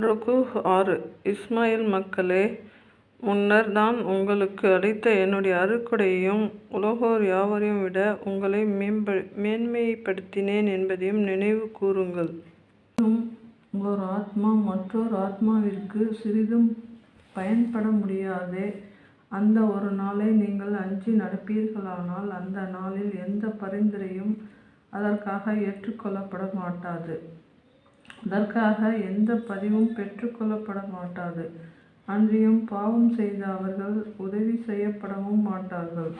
ருக்கு ஆறு இஸ்மாயில் மக்களே முன்னர் நான் உங்களுக்கு அளித்த என்னுடைய அருட்கொடையையும் உலகோர் யாவரையும் விட உங்களை மேம்ப மேன்மைப்படுத்தினேன் என்பதையும் நினைவு கூறுங்கள் ஓர் ஆத்மா மற்றொரு ஆத்மாவிற்கு சிறிதும் பயன்பட முடியாதே. அந்த ஒரு நாளை நீங்கள் அஞ்சி நடப்பீர்களானால் அந்த நாளில் எந்த பரிந்துரையும் அதற்காக ஏற்றுக்கொள்ளப்பட மாட்டாது. அதற்காக எந்த பதிவும் பெற்றுக்கொள்ளப்பட மாட்டாது. அன்றியும் பாவம் செய்த அவர்கள் உதவி செய்யப்படவும் மாட்டார்கள்.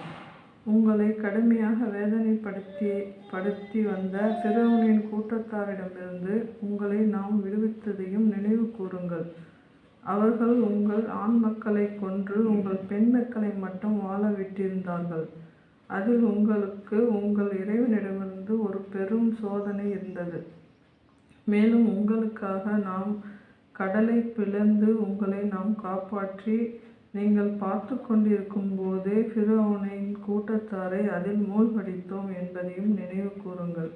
உங்களை கடுமையாக வேதனைப்படுத்தி படுத்தி வந்த சிறுவனின் கூட்டத்தாரிடமிருந்து உங்களை நாம் விடுவித்ததையும் நினைவு கூறுங்கள் அவர்கள் உங்கள் ஆண் மக்களை கொன்று உங்கள் பெண் மக்களை மட்டும் வாழ விட்டிருந்தார்கள். அதில் உங்களுக்கு உங்கள் இறைவனிடமிருந்து ஒரு பெரும் சோதனை இருந்தது. மேலும் உங்களுக்காக நாம் கடலை பிளந்து உங்களை நாம் காப்பாற்றி நீங்கள் பார்த்து கொண்டிருக்கும் போதே ஃபிரோனின் கூட்டத்தாரை அதில் மூழ்கடித்தோம் என்பதையும் நினைவு கூறுங்கள்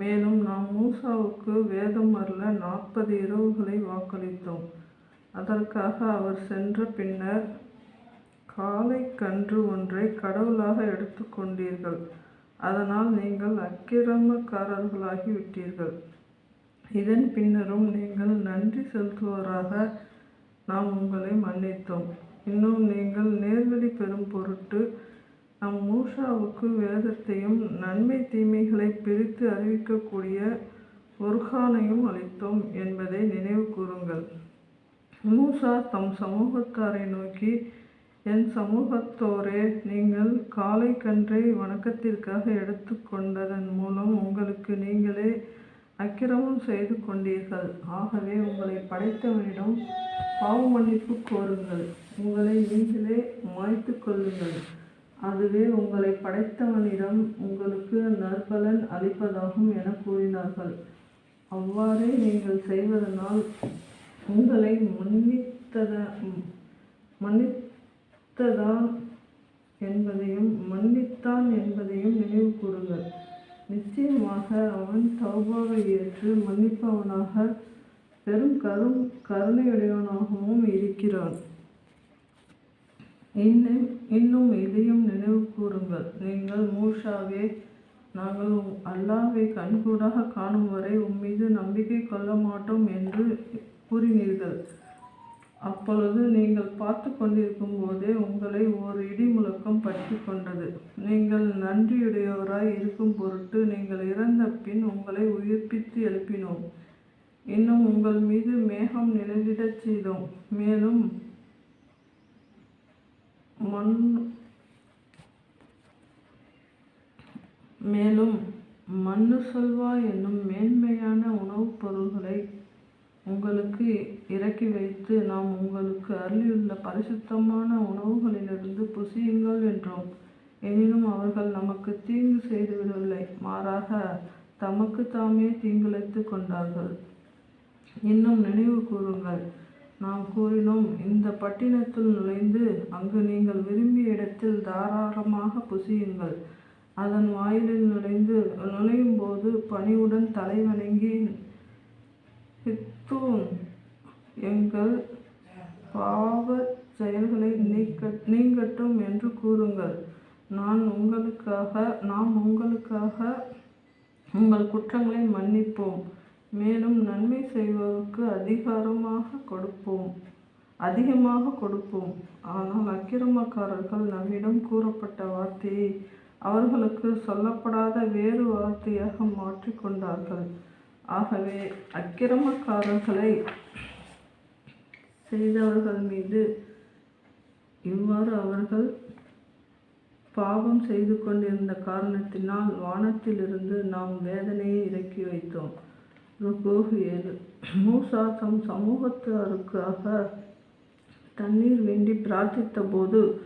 மேலும் நாம் மூசாவுக்கு வேதம் அருள நாற்பது இரவுகளை வாக்களித்தோம். அதற்காக அவர் சென்ற பின்னர் காலை கன்று ஒன்றை கடவுளாக எடுத்துக்கொண்டீர்கள் அதனால் நீங்கள் அக்கிரமக்காரர்களாகி விட்டீர்கள். இதன் பின்னரும் நீங்கள் நன்றி செலுத்துவோராக நாம் உங்களை மன்னித்தோம். இன்னும் நீங்கள் நேர்வழி பெறும் பொருட்டு நம் மூஷாவுக்கு வேதத்தையும் நன்மை தீமைகளை பிரித்து அறிவிக்கக்கூடிய ஒருகானையும் அளித்தோம் என்பதை நினைவு கூறுங்கள் மூசா தம் சமூகத்தாரை நோக்கி என் சமூகத்தோரே நீங்கள் காலை கன்றை வணக்கத்திற்காக எடுத்துக்கொண்டதன் மூலம் உங்களுக்கு நீங்களே அக்கிரமம் செய்து கொண்டீர்கள். ஆகவே உங்களை படைத்தவனிடம் பாவமன்னிப்பு கோருங்கள். உங்களை நீங்களே மாய்த்து கொள்ளுங்கள். அதுவே உங்களை படைத்தவனிடம் உங்களுக்கு நற்பலன் அளிப்பதாகும் என கூறினார்கள். அவ்வாறே நீங்கள் செய்வதனால் உங்களை மன்னித்தான் என்பதையும் நினைவு கூறுங்கள் நிச்சயமாக அவன் தௌபாவை ஏற்று மன்னிப்பவனாக பெரும் கரு கருணையுடையவனாகவும் இருக்கிறான். இன்னும் இன்னும் இதையும் நினைவு கூறுங்கள் நீங்கள் மூஷாவே நாங்கள் அல்லாவை கண்கூடாக காணும் வரை உம்மீது நம்பிக்கை கொள்ள மாட்டோம் என்று கூறினீர்கள். அப்பொழுது நீங்கள் பார்த்து கொண்டிருக்கும் போதே உங்களை ஓர் இடிமுழக்கம் பற்றி கொண்டது. நீங்கள் நன்றியுடையோராய் இருக்கும் பொருட்டு நீங்கள் இறந்த பின் உங்களை உயிர்ப்பித்து எழுப்பினோம். இன்னும் உங்கள் மீது மேகம் நிழலிடச் செய்தோம். மேலும் மண் மேலும் மண்ணு சொல்வா என்னும் மேன்மையான உணவுப் பொருள்களை உங்களுக்கு இறக்கி வைத்து நாம் உங்களுக்கு அருளியுள்ள பரிசுத்தமான உணவுகளிலிருந்து புசியுங்கள் என்றோம். எனினும் அவர்கள் நமக்கு தீங்கு செய்துவிடவில்லை. மாறாக தமக்கு தாமே தீங்கிழைத்துக் கொண்டார்கள். இன்னும் நினைவு கூறுங்கள் நாம் கூறினோம் இந்த பட்டினத்தில் நுழைந்து அங்கு நீங்கள் விரும்பிய இடத்தில் தாராளமாக புசியுங்கள். அதன் வாயிலில் நுழைந்து நுழையும் போது பணிவுடன் தலைவணங்கி ஹித்தூன் எங்கள் பாவச் செயல்களை நீக்க நீங்கட்டும் என்று கூறுங்கள். நாம் உங்களுக்காக உங்கள் குற்றங்களை மன்னிப்போம். மேலும் நன்மை செய்வோருக்கு அதிகாரமாக கொடுப்போம். அதிகமாக கொடுப்போம் ஆனால் அக்கிரமக்காரர்கள் நம்மிடம் கூறப்பட்ட வார்த்தையை அவர்களுக்கு சொல்லப்படாத வேறு வார்த்தையாக மாற்றிக் கொண்டார்கள். ஆகவே அக்கிரமக்காரர்களை செய்தவர்கள் மீது இவ்வாறு அவர்கள் பாவம் செய்து கொண்டிருந்த காரணத்தினால் வானத்திலிருந்து நாம் வேதனையை இறக்கி வைத்தோம். ருக்கு ஏழு மூசா தம் சமூகத்தாருக்காக தண்ணீர் வேண்டிப் பிரார்த்தித்தபோது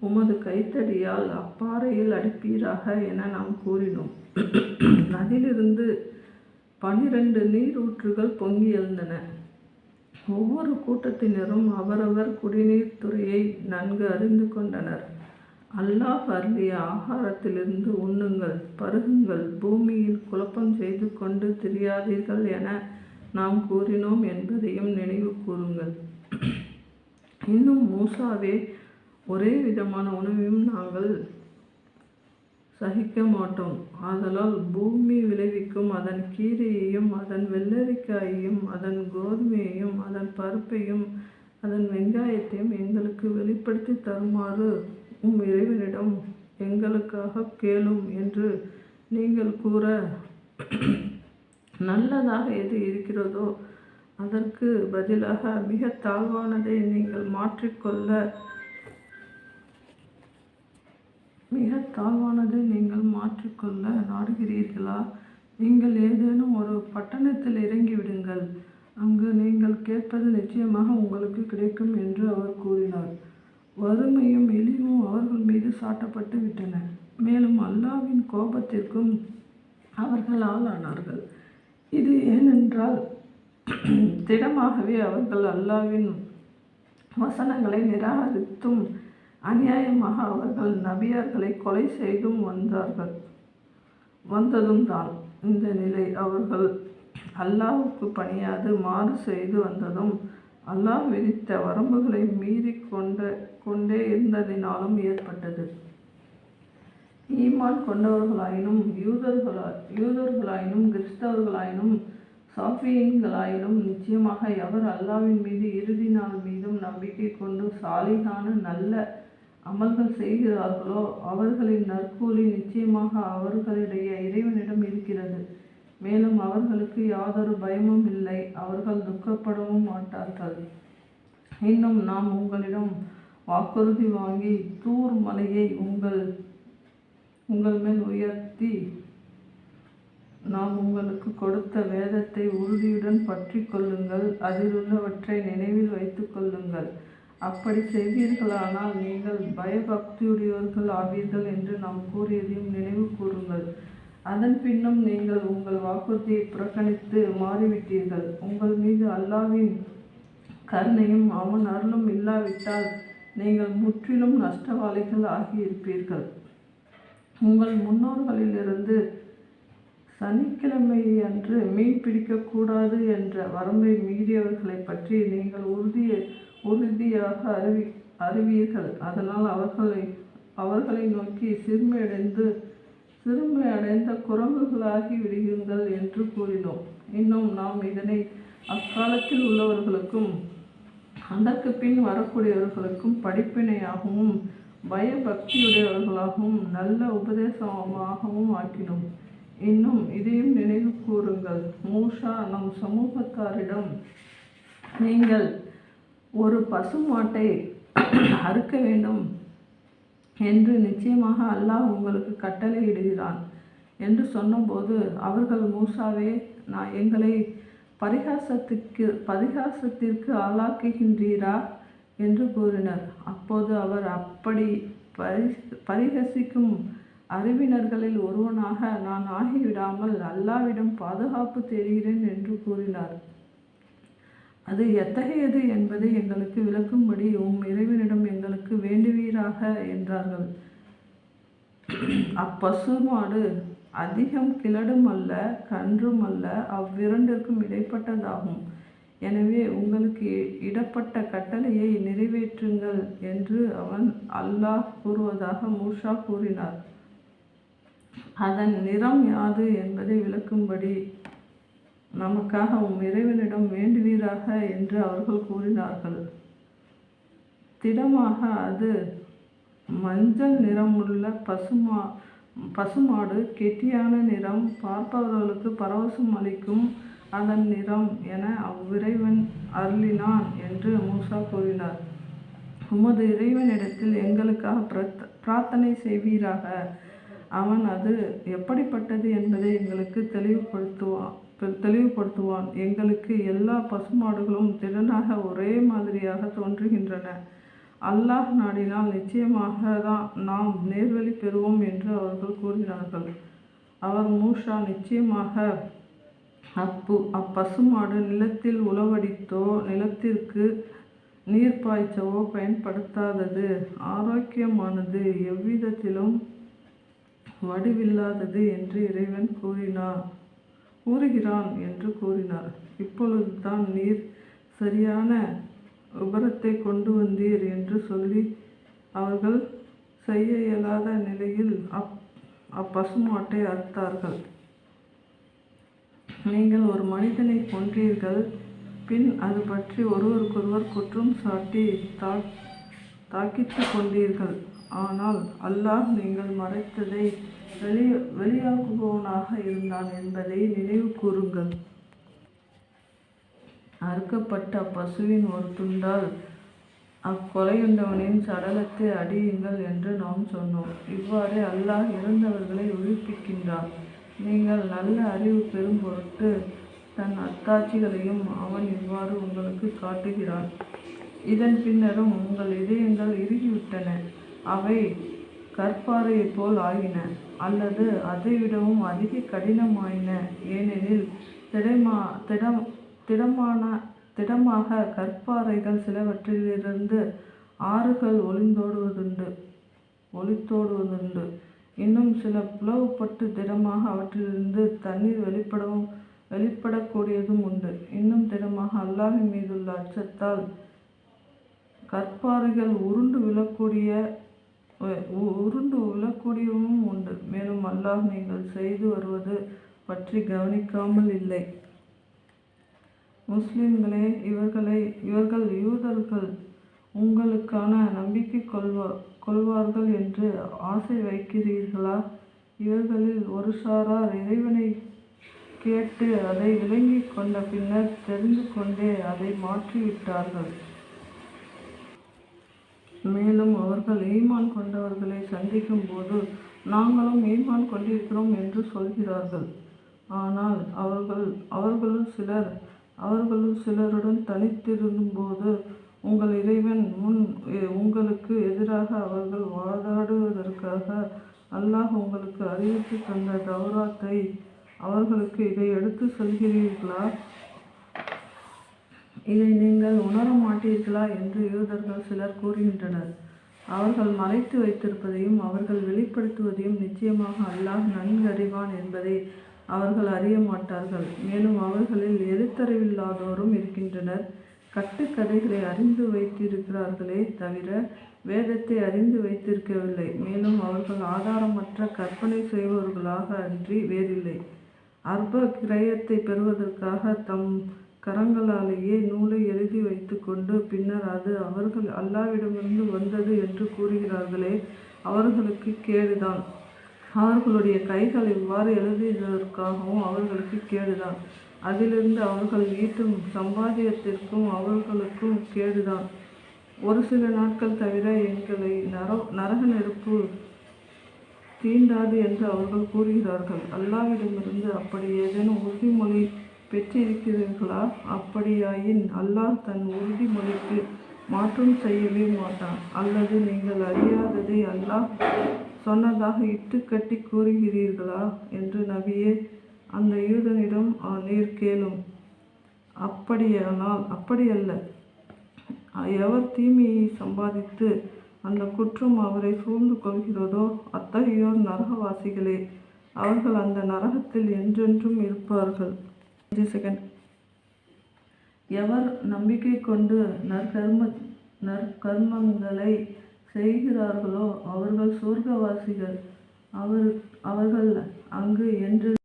உமது கைத்தடியால் அப்பாறையில் அடிப்பீராக என நாம் கூறினோம். நதியிலிருந்து பனிரெண்டு நீரூற்றுகள் பொங்கி எழுந்தன. ஒவ்வொரு கூட்டத்தினரும் அவரவர் குடிநீர் துறையை நன்கு அறிந்து கொண்டனர். அல்லாஹ் அருளிய ஆகாரத்திலிருந்து உண்ணுங்கள் பருகுங்கள் பூமியில் குழப்பம் செய்து கொண்டு திரியாதீர்கள் என நாம் கூறினோம் என்பதையும் நினைவு கூறுங்கள் இன்னும் மூசாவே ஒரே விதமான உணவையும் நாங்கள் சகிக்க மாட்டோம் ஆதலால் பூமி விளைவிக்கும் அதன் கீரையையும் அதன் வெள்ளரிக்காயையும் அதன் கோதுமையையும் அதன் பருப்பையும் அதன் வெங்காயத்தையும் எங்களுக்கு வெளிப்படுத்தி தருமாறு உம் இறைவனிடம் எங்களுக்காக கேளும் என்று நீங்கள் கூற நல்லதாக எது இருக்கிறதோ அதற்கு பதிலாக மிக தாழ்வானதை நீங்கள் மாற்றிக்கொள்ள மிக தாழ்வானதை நீங்கள் மாற்றிக்கொள்ள நாடுகிறீர்களா? நீங்கள் ஏதேனும் ஒரு பட்டணத்தில் இறங்கிவிடுங்கள். அங்கு நீங்கள் கேட்பது நிச்சயமாக உங்களுக்கு கிடைக்கும் என்று அவர் கூறினார். வறுமையும் எளிவும் அவர்கள் மீது சாட்டப்பட்டு விட்டன. மேலும் அல்லாவின் கோபத்திற்கும் அவர்கள் ஆளானார்கள். இது ஏனென்றால் திடமாகவே அவர்கள் அல்லாவின் வசனங்களை நிராகரித்தும் அநியாயமாக அவர்கள் நபியார்களை கொலை செய்தும் வந்தார்கள். வந்ததும் தான் இந்த நிலை. அவர்கள் அல்லாஹுக்கு பணியாது மாறு செய்து வந்ததும் அல்லாஹ் விதித்த வரம்புகளை மீறி கொண்ட கொண்டே இருந்ததினாலும் ஏற்பட்டது. ஈமான் கொண்டவர்களாயினும் யூதர்களா யூதர்களாயினும் கிறிஸ்தவர்களாயினும் சாஃபியன்களாயினும் நிச்சயமாக எவர் அல்லாவின் மீது இறுதி நாள் மீதும் நம்பிக்கை கொண்டு சாலிகான நல்ல அமல்கள் செய்கிறார்களோ அவர்களின் நற்கூலி நிச்சயமாக அவர்களுடைய இறைவனிடம் இருக்கிறது. மேலும் அவர்களுக்கு யாதொரு பயமும் இல்லை. அவர்கள் துக்கப்படவும் மாட்டார்கள். இன்னும் நாம் உங்களிடம் வாக்குறுதி வாங்கி தூர் மலையை உங்கள் உங்கள் மேல் உயர்த்தி நாம் உங்களுக்கு கொடுத்த வேதத்தை உறுதியுடன் பற்றி கொள்ளுங்கள். அதில் உள்ளவற்றை நினைவில் வைத்துக்கொள்ளுங்கள் கொள்ளுங்கள். அப்படி செய்வீர்களானால் நீங்கள் பயபக்தியுடையவர்கள் ஆவீர்கள் என்று நாம் கூறியதையும் நினைவு கூறுங்கள். அதன் பின்னும் நீங்கள் உங்கள் வாக்குறுதியை புறக்கணித்து மாறிவிட்டீர்கள். உங்கள் மீது அல்லாவின் கருணையும் அவன் அருளும் இல்லாவிட்டால் நீங்கள் முற்றிலும் நஷ்டவாளிகள் ஆகியிருப்பீர்கள். உங்கள் முன்னோர்களிலிருந்து சனிக்கிழமை அன்று மீன் பிடிக்கக்கூடாது என்ற வரம்பை மீறியவர்களை பற்றி நீங்கள் உறுதியை உறுதியாக அறிவி அறிவீர்கள். அதனால் அவர்களை அவர்களை நோக்கி சிறுமையடைந்து சிறுமை அடைந்த குரங்குகளாகி விடுகிறீர்கள் என்று கூறினோம். இன்னும் நாம் இதனை அக்காலத்தில் உள்ளவர்களுக்கும் அதற்கு பின் வரக்கூடியவர்களுக்கும் படிப்பினையாகவும் பயபக்தியுடையவர்களாகவும் நல்ல உபதேசமாகவும் ஆக்கினோம். இன்னும் இதையும் நினைவு கூறுங்கள். மூஷா நம் சமூகத்தாரிடம் நீங்கள் ஒரு பசுமாட்டை அறுக்க வேண்டும் என்று நிச்சயமாக அல்லாஹ் உங்களுக்கு கட்டளையிடுகிறான் என்று சொன்னபோது அவர்கள் மூசாவே நான் எங்களை பரிகாசத்துக்கு பரிகாசத்திற்கு ஆளாக்குகின்றீரா? என்று கூறினர். அப்போது அவர் அப்படி பரி பரிகசிக்கும் அறிவினர்களில் ஒருவனாக நான் ஆகிவிடாமல் அல்லாவிடம் பாதுகாப்பு தேடுகிறேன் என்று கூறினார். அது எத்தகையது என்பதை எங்களுக்கு விளக்கும்படி உம் இறைவனிடம் எங்களுக்கு வேண்டுவீராக என்றார்கள். அப்பசுமாடு அதிகம் கிளடும் அல்ல கன்றும் அல்ல அவ்விரண்டிற்கும் இடைப்பட்டதாகும். எனவே உங்களுக்கு இடப்பட்ட கட்டளையை நிறைவேற்றுங்கள் என்று அவன் அல்லாஹ் கூறுவதாக மூஷா கூறினார். அதன் நிறம் யாது என்பதை விளக்கும்படி நமக்காக உம் இறைவனிடம் வேண்டுவீராக என்று அவர்கள் கூறினார்கள். திடமாக அது மஞ்சள் நிறமுள்ள பசுமா பசுமாடு கெட்டியான நிறம் பார்ப்பவர்களுக்கு பரவசம் அளிக்கும் அதன் நிறம் என அவ்விறைவன் அருளினான் என்று மூசா கூறினார். உமது இறைவனிடத்தில் எங்களுக்காக பிரார்த்தனை செய்வீராக? அவன் அது எப்படிப்பட்டது என்பதை எங்களுக்கு தெளிவுபடுத்துவான் தெளிவுபடுத்துவான். எங்களுக்கு எல்லா பசுமாடுகளும் திறனாக ஒரே மாதிரியாக தோன்றுகின்றன. அல்லாஹ் நாடினால் நிச்சயமாக தான் நாம் நேர்வழி பெறுவோம் என்று அவர்கள் கூறினார்கள் அவர் மூஷா நிச்சயமாக அப்பு அப்பசுமாடு நிலத்தில் உளவடித்தோ நிலத்திற்கு நீர் பாய்ச்சவோ பயன்படுத்தாதது. ஆரோக்கியமானது எவ்விதத்திலும் வடிவில்லாதது என்று இறைவன் கூறினார். கூறுகிறான் என்று கூறினார். இப்பொழுதுதான் நீர் சரியான உபரத்தை கொண்டு வந்தீர் என்று சொல்லி அவர்கள் செய்ய இயலாத நிலையில் அப் அப்பசுமாட்டை அறுத்தார்கள். நீங்கள் ஒரு மனிதனை கொன்றீர்கள். பின் அது பற்றி ஒருவருக்கொருவர் குற்றம் சாட்டி தா தாக்கித்து கொண்டீர்கள். ஆனால் அல்லாஹ் நீங்கள் மறைத்ததை வெளி வெளியாக்குபவனாக இருந்தான் என்பதை நினைவு கூறுங்கள். அறுக்கப்பட்ட பசுவின் ஒரு துண்டால் அக்கொலையுண்டவனின் சடலத்தை அடியுங்கள் என்று நாம் சொன்னோம். இவ்வாறே அல்லாஹ் இறந்தவர்களை உயிர்ப்பிக்கின்றான். நீங்கள் நல்ல அறிவு பெறும் பொருட்டு தன் அத்தாட்சிகளையும் அவன் இவ்வாறு உங்களுக்கு காட்டுகிறான். இதன் பின்னரும் உங்கள் இதயங்கள் இறுகிவிட்டன. அவை கற்பாறையை போல் ஆகின அல்லது அதைவிடவும் அதிக கடினமாயின. ஏனெனில் திடமா திடம் திடமான திடமாக கற்பாறைகள் சிலவற்றிலிருந்து ஆறுகள் ஒளிந்தோடுவதுண்டு ஒளித்தோடுவதுண்டு. இன்னும் சில பிளவுபட்டு திடமாக அவற்றிலிருந்து தண்ணீர் வெளிப்படவும் வெளிப்படக்கூடியதும் உண்டு. இன்னும் திடமாக அல்லாஹின் மீதுள்ள அச்சத்தால் கற்பாறைகள் உருண்டு விழக்கூடிய உருண்டு உழக்கூடியவும் உண்டு. மேலும் அல்லாஹ் நீங்கள் செய்து வருவது பற்றி கவனிக்காமல் இல்லை. முஸ்லிம்களே இவர்களை இவர்கள் யூதர்கள் உங்களுக்கான நம்பிக்கை கொள்வா கொள்வார்கள் என்று ஆசை வைக்கிறீர்களா? இவர்களில் ஒரு சாரார் இறைவனை கேட்டு அதை விளங்கி கொண்ட பின்னர் தெரிந்து கொண்டே அதை மாற்றிவிட்டார்கள். மேலும் அவர்கள் ஈமான் கொண்டவர்களை சந்திக்கும் போது நாங்களும் ஈமான் கொண்டிருக்கிறோம் என்று சொல்கிறார்கள். ஆனால் அவர்கள் அவர்களும் சிலர் அவர்களும் சிலருடன் தனித்திருக்கும்போது உங்கள் இறைவன் முன் உங்களுக்கு எதிராக அவர்கள் வாதாடுவதற்காக அல்லாஹ் உங்களுக்கு அறிவித்து தந்த தௌராத்தை அவர்களுக்கு இதை எடுத்து சொல்கிறீர்களா? இதை நீங்கள் உணர மாட்டீர்களா என்று யூதர்கள் சிலர் கூறுகின்றனர். அவர்கள் மறைத்து வைத்திருப்பதையும் அவர்கள் வெளிப்படுத்துவதையும் நிச்சயமாக அல்லாஹ் நன்கறிவான் என்பதை அவர்கள் அறிய மாட்டார்கள். மேலும் அவர்களில் எழுத்தறிவில்லாதோரும் இருக்கின்றனர். கட்டுக்கதைகளை அறிந்து வைத்திருக்கிறார்களே தவிர வேதத்தை அறிந்து வைத்திருக்கவில்லை. மேலும் அவர்கள் ஆதாரமற்ற கற்பனை செய்பவர்களாக அன்றி வேறில்லை. அற்ப கிரயத்தை பெறுவதற்காக தம் கரங்களாலேயே நூலை எழுதி வைத்துக்கொண்டு பின்னர் அது அவர்கள் அல்லாவிடமிருந்து வந்தது என்று கூறுகிறார்களே அவர்களுக்கு கேடுதான். அவர்களுடைய கைகள் இவ்வாறு எழுதியதற்காகவும் அவர்களுக்கு கேடுதான். அதிலிருந்து அவர்கள் ஈட்டும் சம்பாதியத்திற்கும் அவர்களுக்கும் கேடுதான். ஒரு சில நாட்கள் தவிர எங்களை நர நரக நெருப்பு தீண்டாது என்று அவர்கள் கூறுகிறார்கள். அல்லாவிடமிருந்து அப்படி ஏதேனும் உறுதிமொழி பெற்றிருக்கிறீர்களா? அப்படியாயின் அல்லாஹ் தன் உறுதிமொழிக்கு மாற்றம் செய்யவே மாட்டான். அல்லது நீங்கள் அறியாததை அல்லாஹ் சொன்னதாக இட்டுக்கட்டி கூறுகிறீர்களா? என்று நபியே அந்த யூதனிடம் நீர் கேளும். அப்படியானால் அப்படியல்ல. எவர் தீமையை சம்பாதித்து அந்த குற்றம் அவரை சூழ்ந்து கொள்கிறதோ அத்தகையோர் நரகவாசிகளே அவர்கள் அந்த நரகத்தில் என்றென்றும் இருப்பார்கள். செகண்ட் எவர் நம்பிக்கை கொண்டு நற்கர்ம நற்கர்மங்களை செய்கிறார்களோ அவர்கள் சொர்க்கவாசிகள். அவர் அவர்கள் அங்கு என்று